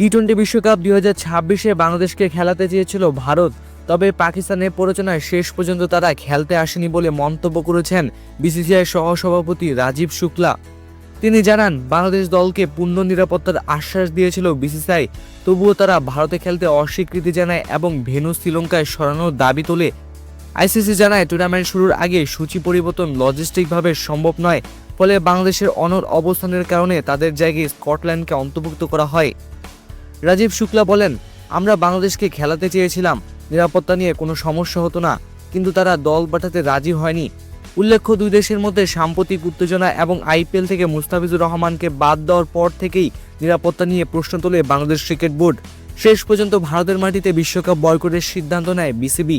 T twenty বিশ্বকাপ দুই হাজার ছাব্বিশে বাংলাদেশকে খেলাতে চেয়েছিল ভারত। তবে পাকিস্তানের প্ররোচনায় শেষ পর্যন্ত তারা খেলতে আসেনি বলে মন্তব্য করেছেন বিসিসিআই সহসভাপতি রাজীব শুক্লা। তিনি জানান, বাংলাদেশ দলকে পূর্ণ নিরাপত্তার আশ্বাস দিয়েছিল বিসিসিআই। তবুও তারা ভারতে খেলতে অস্বীকৃতি জানায় এবং ভেনু শ্রীলঙ্কায় সরানোর দাবি তোলে। আইসিসি জানায়, টুর্নামেন্ট শুরুর আগে সূচি পরিবর্তন লজিস্টিকভাবে সম্ভব নয়, ফলে বাংলাদেশের অনর অবস্থানের কারণে তাদের জায়গায় স্কটল্যান্ডকে অন্তর্ভুক্ত করা হয়। রাজীব শুক্লা বলেন, আমরা বাংলাদেশকে খেলাতে চেয়েছিলাম, নিরাপত্তা নিয়ে কোনো সমস্যা হতো না, কিন্তু তারা দল পাঠাতে রাজি হয়নি। উল্লেখ্য, দুই দেশের মধ্যে সাম্প্রতিক উত্তেজনা এবং আইপিএল থেকে মুস্তাফিজুর রহমানকে বাদ দেওয়ার পর থেকেই নিরাপত্তা নিয়ে প্রশ্ন তোলে বাংলাদেশ ক্রিকেট বোর্ড। শেষ পর্যন্ত ভারতের মাটিতে বিশ্বকাপ বয়কটের সিদ্ধান্ত নেয় বিসিবি।